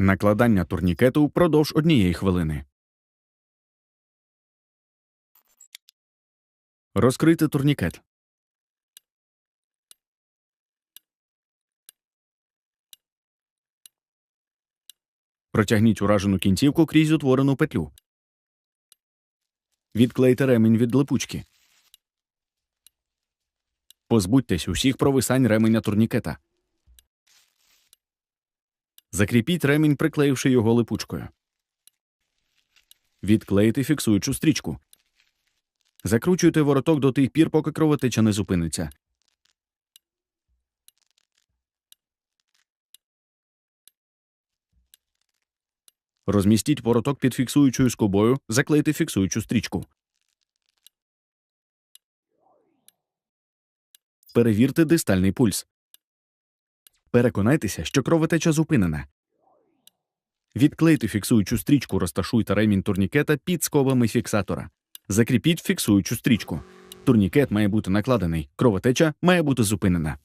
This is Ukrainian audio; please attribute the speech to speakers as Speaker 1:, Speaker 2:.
Speaker 1: Накладання турнікету впродовж однієї хвилини. Розкрити турнікет. Протягніть уражену кінцівку крізь утворену петлю. Відклейте ремінь від липучки. Позбудьтесь усіх провисань ременя турнікета. Закріпіть ремінь, приклеївши його липучкою. Відклеїти фіксуючу стрічку. Закручуйте вороток до тих пір, поки кровотеча не зупиниться. Розмістіть вороток під фіксуючою скобою, заклейте фіксуючу стрічку. Перевірте дистальний пульс. Переконайтеся, що кровотеча зупинена. Відклейте фіксуючу стрічку, розташуйте ремінь турнікета під скобами фіксатора. Закріпіть фіксуючу стрічку. Турнікет має бути накладений, кровотеча має бути зупинена.